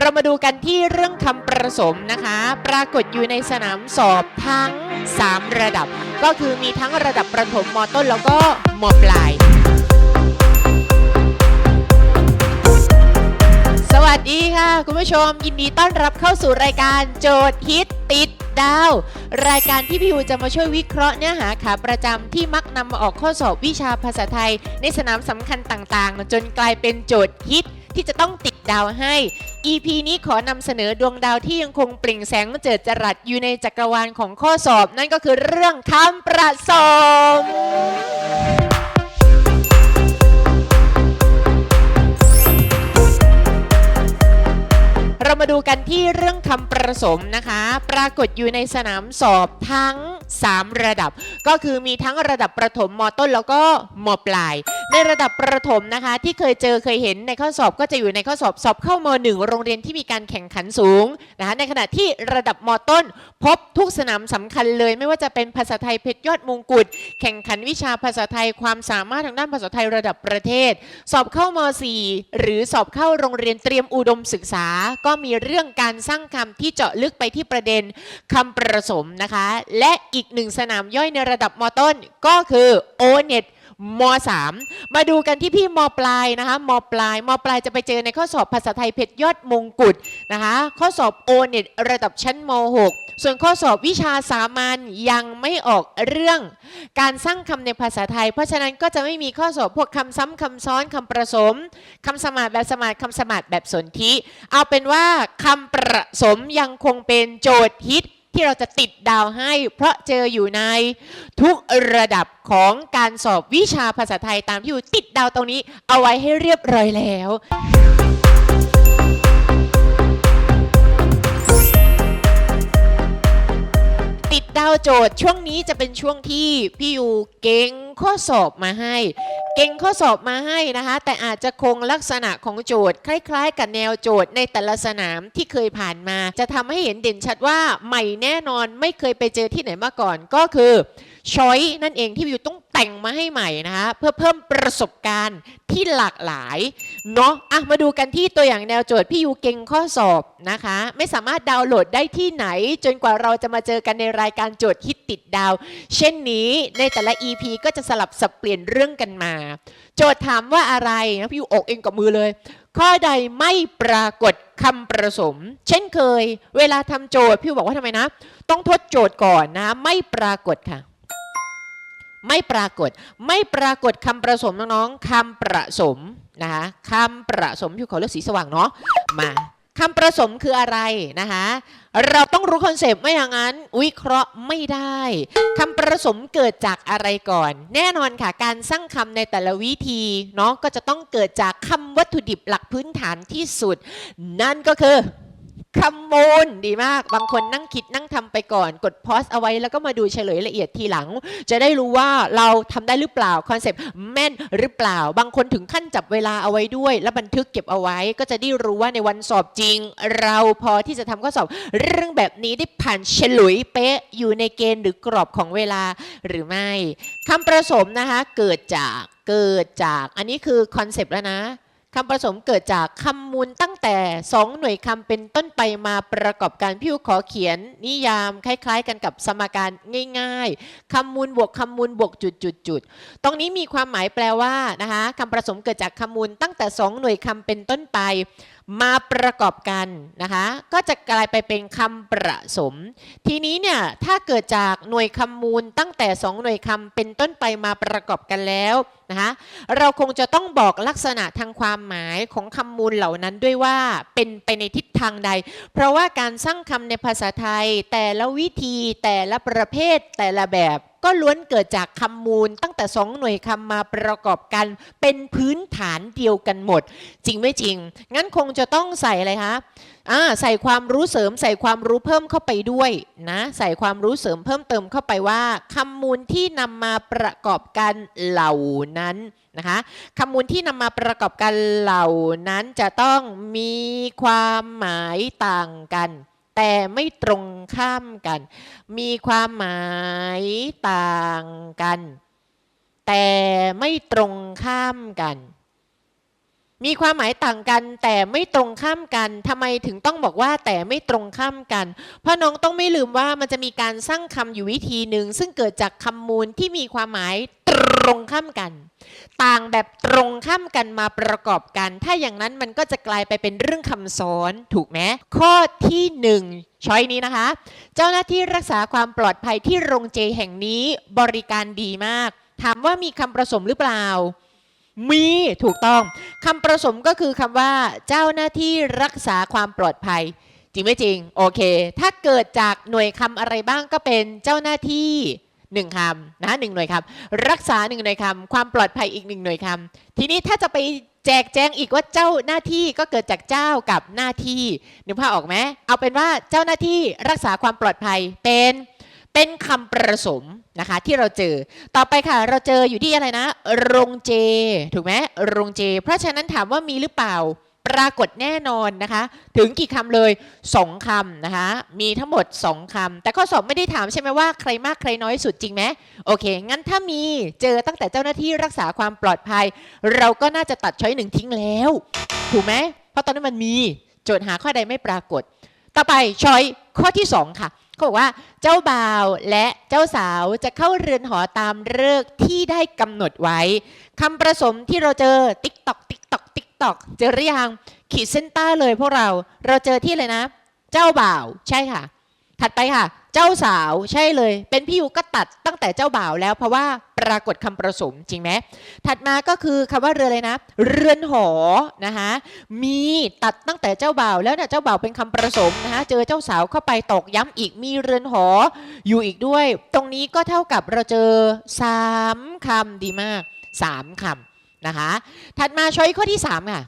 เรามาดูกันที่เรื่องคำประสมนะคะ ปรากฏอยู่ในสนามสอบทั้ง 3 ระดับ ก็คือมีทั้งระดับประถมมต้นแล้วก็มปลาย สวัสดีค่ะ คุณผู้ชมยินดีต้อนรับเข้าสู่รายการโจทย์ฮิตติดดาว รายการที่พี่ยูจะมาช่วยวิเคราะห์เนื้อหาขาประจำที่มักนำมาออกข้อสอบวิชาภาษาไทย ในสนามสำคัญต่างๆ จนกลายเป็นโจทย์ฮิต ที่จะต้องติดดาวให้ EP นี้ขอนำเสนอดวงดาวที่ยังคงเปล่งแสงเจิดจรัสอยู่ในจักรวาลของข้อสอบ นั่นก็คือเรื่องคำประสม มาดูกันที่เรื่องคำประสมนะคะ ปรากฏอยู่ในสนามสอบทั้ง 3 ระดับ ก็คือมีทั้งระดับประถมมต้นแล้วก็มปลาย ในระดับประถมนะคะ ที่เคยเจอเคยเห็นในข้อสอบก็จะอยู่ในข้อสอบสอบเข้ามหนึ่งโรงเรียนที่มีการแข่งขันสูงนะคะในขณะที่ระดับมต้น พบทุกสนามสำคัญเลย ไม่ว่าจะเป็นภาษาไทยเพชรยอดมงกุฎแข่งขันวิชาภาษาไทยความสามารถทางด้านภาษาไทยระดับประเทศ สอบเข้าม .4 หรือสอบเข้าโรงเรียนเตรียมอุดมศึกษาก็มีเรื่องการสร้างคำที่เจาะลึกไปที่ประเด็นคำประสมนะคะ และอีกหนึ่งสนามย่อยในระดับมต้นก็คือ o n e t ม .3 มาดูกันที่พี่มปลายนะคะมปลายมปลายจะไปเจอในข้อสอบภาษาไทยเพชรยอดมงกุฎนะคะข้อสอบ o n e t ระดับชั้นม .6 ส่วนข้อสอบวิชาสามัญยังไม่ออกเรื่อง การสร้างคำในภาษาไทย เพราะฉะนั้นก็จะไม่มีข้อสอบพวกคำซ้ำคำซ้อนคำประสมคำสมาธแบบสมาธิคำสมาธแบบสนธิ เอาเป็นว่าคำประสมยังคงเป็นโจทย์ฮิต ที่เราจะติดดาวให้ เพราะเจออยู่ในทุกระดับของการสอบวิชาภาษาไทยตามที่อยู่ติดดาวตรงนี้เอาไว้ให้เรียบร้อยแล้วติดดาวโจทย์ช่วงนี้จะเป็นช่วงที่พี่ยูเก่งข้อสอบมาให้ เก่งข้อสอบมาให้นะคะ แต่อาจจะคงลักษณะของโจทย์ คล้าย ๆ กับแนวโจทย์ในแต่ละสนามที่เคยผ่านมา จะทำให้เห็นเด่นชัดว่าใหม่แน่นอนไม่เคยไปเจอที่ไหนมาก่อนก็คือ ช้อยนั่นเองที่พี่ยูต้องแต่งมาให้ใหม่นะคะเพื่อเพิ่มประสบการณ์ที่หลากหลายเนาะอะมาดูกันที่ตัวอย่างแนวโจทย์พี่ยูเก่งข้อสอบนะคะ ไม่สามารถดาวน์โหลดได้ที่ไหน จนกว่าเราจะมาเจอกันในรายการโจทย์ฮิตติดดาว เช่นนี้ในแต่ละ EP ก็จะสลับสับเปลี่ยนเรื่องกันมา โจทย์ถามว่าอะไรนะพี่ยูอกเองกับมือเลย ข้อใดไม่ปรากฏคำประสม เช่นเคย เวลาทำโจทย์พี่บอกว่าทำไมนะ ต้องทดโจทย์ก่อนนะ ไม่ปรากฏค่ะ ไม่ปรากฏไม่ปรากฏคำประสมน้องๆคำประสมนะคะคำประสมพี่ขอเลือกสีสว่างเนาะมาคำประสมคืออะไรนะคะเราต้องรู้คอนเซปต์ไม่อย่างนั้นวิเคราะห์ไม่ได้คำประสมเกิดจากอะไรก่อน แน่นอนค่ะการสร้างคำในแต่ละวิธีเนาะก็จะต้องเกิดจากคำวัตถุดิบหลักพื้นฐานที่สุด นั่นก็คือ คำมูลดีมาก บางคนนั่งคิดนั่งทำไปก่อน กดพอสเอาไว้แล้วก็มาดูเฉลยละเอียดทีหลัง จะได้รู้ว่าเราทำได้หรือเปล่าคอนเซปต์แม่นหรือเปล่า บางคนถึงขั้นจับเวลาเอาไว้ด้วย แล้วบันทึกเก็บเอาไว้ ก็จะได้รู้ว่าในวันสอบจริง เราพอที่จะทำข้อสอบเรื่องแบบนี้ได้ผ่านเฉลุยเป๊ะอยู่ในเกณฑ์หรือกรอบของเวลาหรือไม่คำประสมนะคะเกิดจากเกิดจาก อันนี้คือคอนเซปต์แล้วนะ คำผสมเกิดจากคำมูลตั้งแต่ 2 หน่วยคำเป็นต้นไปมาประกอบการพี่วขอเขียน นิยามคล้าย ๆ กันกับสมการง่าย ๆคำมูลบวกคำมูลบวกจุดจุดจุดตรงนี้มีความหมายแปลว่านะคะคำผสมเกิดจากคำมูลตั้งแต่ 2 หน่วยคำเป็นต้นไป มาประกอบกันนะคะก็จะกลายไปเป็นคำประสม ทีนี้เนี่ยถ้าเกิดจากหน่วยคำมูลตั้งแต่ 2 หน่วยคำเป็นต้นไปมาประกอบกันแล้วนะคะเราคงจะต้องบอกลักษณะทางความหมายของคำมูลเหล่านั้นด้วยว่าเป็นไปในทิศทางใด เพราะว่าการสร้างคำในภาษาไทย แต่ละวิธีแต่ละประเภทแต่ละแบบก็ล้วนเกิดจากคำมูลตั้งแต่สองหน่วยคำมาประกอบกันเป็นพื้นฐานเดียวกันหมด จริงไม่จริง งั้นคงจะต้องใส่อะไรคะ อ่าใส่ความรู้เสริมใส่ความรู้เพิ่มเข้าไปด้วยนะใส่ความรู้เสริมเพิ่มเติมเข้าไปว่าคำมูลที่นำมาประกอบกันเหล่านั้นนะคะคำมูลที่นำมาประกอบกันเหล่านั้นจะต้องมีความหมายต่างกัน แต่ไม่ตรงข้ามกัน มีความหมายต่างกัน แต่ไม่ตรงข้ามกัน มีความหมายต่างกันแต่ไม่ตรงข้ามกันทำไมถึงต้องบอกว่าแต่ไม่ตรงข้ามกัน เพราะน้องต้องไม่ลืมว่ามันจะมีการสร้างคำอยู่วิธีหนึ่ง ซึ่งเกิดจากคำมูลที่มีความหมายตรงข้ามกัน ต่างแบบตรงข้ามกันมาประกอบกัน ถ้าอย่างนั้นมันก็จะกลายไปเป็นเรื่องคำซ้อนถูกไหมข้อที่หนึ่งช้อยนี้นะคะ เจ้าหน้าที่รักษาความปลอดภัยที่โรงเจแห่งนี้บริการดีมาก ถามว่ามีคำผสมหรือเปล่า มีถูกต้องคำผสมก็คือคำว่าเจ้าหน้าที่รักษาความปลอดภัย จริงไม่จริง โอเค ถ้าเกิดจากหน่วยคำอะไรบ้างก็เป็นเจ้าหน้าที่หนึ่งคำนะหนึ่งหน่วยคำรักษาหนึ่งหน่วยคำความปลอดภัยอีกหนึ่งหน่วยคำทีนี้ถ้าจะไปแจกแจงอีกว่าเจ้าหน้าที่ก็เกิดจากเจ้ากับหน้าที่นึกภาพออกไหมเอาเป็นว่าเจ้าหน้าที่รักษาความปลอดภัยเป็น เป็นคำประสมนะคะที่เราเจอ ต่อไปค่ะเราเจออยู่ที่อะไรนะ โรงเจ ถูกไหมโรงเจ เพราะฉะนั้นถามว่ามีหรือเปล่า ปรากฏแน่นอนนะคะ ถึงกี่คำเลยสองคำนะคะ มีทั้งหมดสองคำแต่ข้อสอบไม่ได้ถามใช่ไหมว่าใครมากใครน้อยสุดจริงไหมโอเค งั้นถ้ามีเจอตั้งแต่เจ้าหน้าที่รักษาความปลอดภัย เราก็น่าจะตัดช้อยหนึ่งทิ้งแล้ว ถูกไหมเพราะตอนนั้นมันมีโจทย์หาข้อใดไม่ปรากฏ ต่อไปช้อยข้อที่สองค่ะ เขาบอกว่าเจ้าบ่าวและเจ้าสาวจะเข้าเรือนหอตามฤกษ์ที่ได้กำหนดไว้คำประสมที่เราเจอติ๊กตอกติ๊กตอกติ๊กตอกเจอหรือยังขีดเส้นใต้เลยพวกเราเราเจอที่เลยนะ เจ้าบ่าวใช่ค่ะ ถัดไปค่ะ เจ้าสาวใช่เลย เป็นพี่ยูก็ตัดตั้งแต่เจ้าบ่าวแล้ว เพราะว่าปรากฏคำประสมจริงไหมถัดมาก็คือคำว่าเรือเลยนะ เรือนหอนะคะมีตัดตั้งแต่เจ้าบ่าวแล้วเนี่ยเจ้าบ่าวเป็นคำประสมนะคะเจอเจ้าสาวเข้าไปตอกย้ำอีกมีเรือนหออยู่อีกด้วย ตรงนี้ก็เท่ากับเราเจอสามคำดีมากสามคำนะคะ ถัดมาช้อยข้อที่สามค่ะ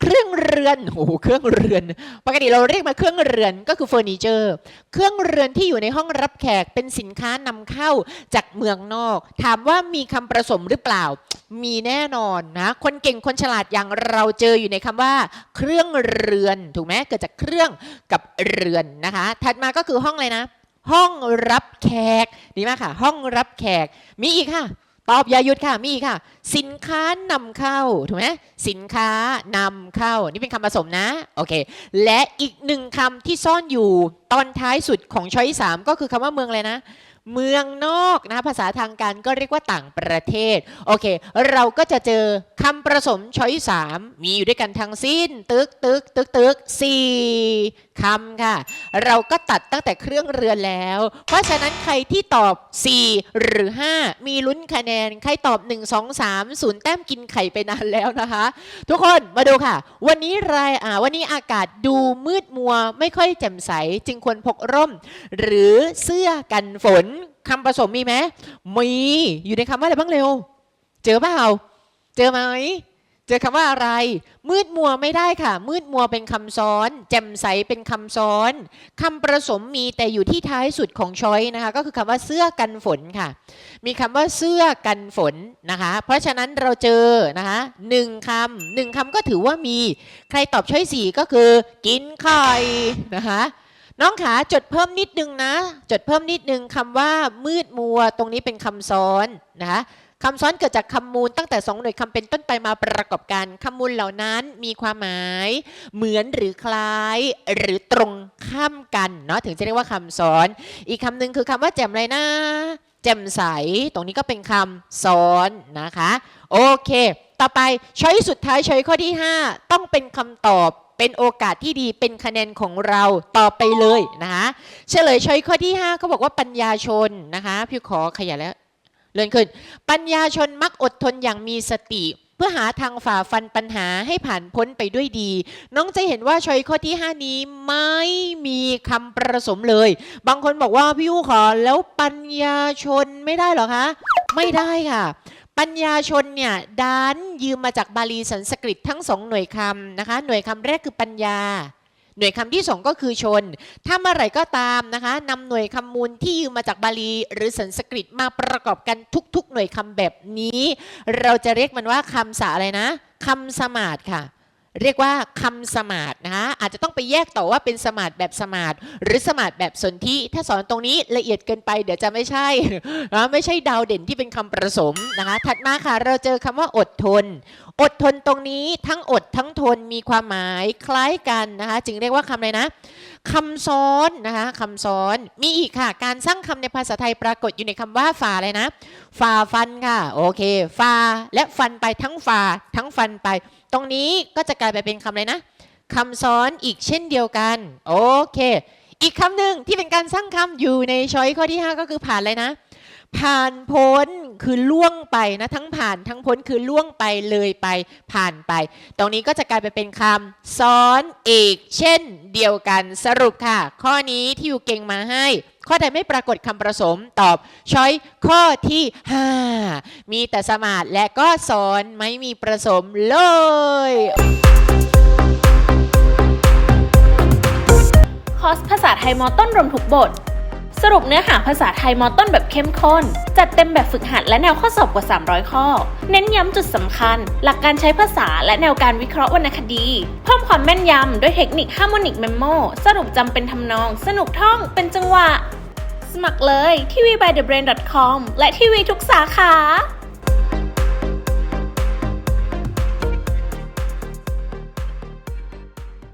เครื่องเรือนโอ้โหเครื่องเรือน ปกติเราเรียกมาเครื่องเรือนก็คือเฟอร์นิเจอร์ เครื่องเรือนที่อยู่ในห้องรับแขกเป็นสินค้านำเข้าจากเมืองนอก ถามว่ามีคำผสมหรือเปล่า มีแน่นอนนะ คนเก่งคนฉลาดอย่างเราเจออยู่ในคำว่า เครื่องเรือนถูกไหมเกิดจากเครื่องกับเรือนนะคะ ถัดมาก็คือห้องอะไรนะ ห้องรับแขกดีมากค่ะ ห้องรับแขกมีอีกค่ะ ตอบอย่าหยุดค่ะมีอีกค่ะ สินค้านำเข้าถูกไหมสินค้านำเข้า นี่เป็นคำผสมนะโอเคและอีกหนึ่งคำที่ซ่อนอยู่ตอนท้ายสุดของช้อยสามก็คือคำว่าเมืองอะไรนะ เมืองนอกนะภาษาทางการก็เรียกว่าต่างประเทศ โอเค เราก็จะเจอคำผสมช้อยสามมีอยู่ด้วยกันทั้งสิ้น ตึกตึกตึกตึกสี่คำค่ะ เราก็ตัดตั้งแต่เครื่องเรือนแล้ว เพราะฉะนั้นใครที่ตอบ 4 หรือ 5 มีลุ้นคะแนน ใครตอบ 1 2 3ศูนย์แต้มกินไข่ไปนานแล้วนะคะ ทุกคนมาดูค่ะ วันนี้รายอ่าวันนี้อากาศดูมืดมัวไม่ค่อยแจ่มใส จึงควรพกร่ม หรือเสื้อกันฝน คำผสมมีไหมมีอยู่ในคำว่าอะไรบ้างเร็ว เจอเปล่าเจอไหมเจอคำว่าอะไร มืดมัวไม่ได้ค่ะ มืดมัวเป็นคำซ้อน แจ่มใสเป็นคำซ้อนคำประสมมีแต่อยู่ที่ท้ายสุดของช้อยนะคะ ก็คือคำว่าเสื้อกันฝนค่ะ มีคำว่าเสื้อกันฝนนะคะ เพราะฉะนั้นเราเจอนะคะหนึ่งคำหนึ่งคำก็ถือว่ามี ใครตอบช้อยสี่ก็คือ กินไข่นะคะ น้องขาจดเพิ่มนิดนึงนะ จดเพิ่มนิดนึงคำว่ามืดมัว ตรงนี้เป็นคำซ้อนนะคะคำซ้อนเกิดจากคำมูลตั้งแต่สองหน่วยคำเป็นต้นไปมาประกอบกันคำมูลเหล่านั้นมีความหมาย เหมือนหรือคล้าย หรือตรงข้ามกันเนาะถึงจะเรียกว่าคำซ้อน อีกคำหนึ่งคือคำว่าแจ่มไรนะแจ่มใส ตรงนี้ก็เป็นคำซ้อนนะคะ โอเค ต่อไปช้อยสุดท้ายช้อยข้อที่ 5 ต้องเป็นคำตอบ เป็นโอกาสที่ดีเป็นคะแนนของเราต่อไปเลยนะคะเฉลยช้อยข้อที่5เขาบอกว่าปัญญาชนนะคะพี่ขอขยายแล้วเลื่อนขึ้น ปัญญาชนมักอดทนอย่างมีสติเพื่อหาทางฝ่าฟันปัญหาให้ผ่านพ้นไปด้วยดี น้องจะเห็นว่าชอยข้อที่ 5 นี้ไม่มีคำประสมเลย บางคนบอกว่าพี่อูขอแล้วปัญญาชนไม่ได้หรอคะ ไม่ได้ค่ะ ปัญญาชนเนี่ยดันยืมมาจากบาลีสันสกฤตทั้งสองหน่วยคำนะคะ หน่วยคำแรกคือปัญญา หน่วยคำที่สองก็คือชน ถ้าเมื่อไหร่ก็ตามนะคะนำหน่วยคำมูลที่ยืมมาจากบาลี หรือสันสกฤตมาประกอบกันทุก ๆ หน่วยคำแบบนี้ เราจะเรียกมันว่าคำสาอะไรนะคำสมาดค่ะ เรียกว่าคำสมาธนะคะอาจจะต้องไปแยกต่อว่าเป็นสมาธแบบสมาธหรือสมาธแบบสนธิถ้าสอนตรงนี้ละเอียดเกินไปเดี๋ยวจะไม่ใช่นะไม่ใช่ดาวเด่นที่เป็นคำประสมนะคะ ถัดมาค่ะเราเจอคำว่าอดทน อดทนตรงนี้ทั้งอดทั้งทนมีความหมายคล้ายกันนะคะ จึงเรียกว่าคำอะไรนะคำซ้อนนะคะคำซ้อนมีอีกค่ะ การสร้างคำในภาษาไทยปรากฏอยู่ในคำว่าฝ่าเลยนะฝ่าฟันค่ะโอเคฝ่าและฟันไปทั้งฝ่าทั้งฟันไป ตรงนี้ก็จะกลายไปเป็นคำอะไรนะคำซ้อนอีกเช่นเดียวกันโอเค อีกคำหนึ่งที่เป็นการสร้างคำอยู่ในช้อยข้อที่ 5 ก็คือผ่านเลยนะ ผ่านพ้นคือล่วงไปนะทั้งผ่านทั้งพ้นคือล่วงไปเลยไปผ่านไป ตรงนี้ก็จะกลายไปเป็นคำซ้อนเอกเช่นเดียวกันสรุปค่ะ ข้อนี้ที่อยู่เก่งมาให้ ข้อใดไม่ปรากฏคำผสมตอบช้อยข้อที่ 5 มีแต่สมาร์ทและก็สอนไม่มีประสมเลยคอร์สภาษาไทยมอต้นรวมทุกบท สรุปเนื้อหาภาษาไทยมอต้นแบบเข้มข้น จัดเต็มแบบฝึกหัดและแนวข้อสอบกว่า 300 ข้อ เน้นย้ำจุดสำคัญ หลักการใช้ภาษาและแนวการวิเคราะห์วรรณคดี เพิ่มความแม่นยำด้วยเทคนิคฮาร์โมนิกเมมโมสรุปจำเป็นทำนอง สนุกท่องเป็นจังหวะ สมัครเลยที่ v by the brain com และทีวีทุกสาขา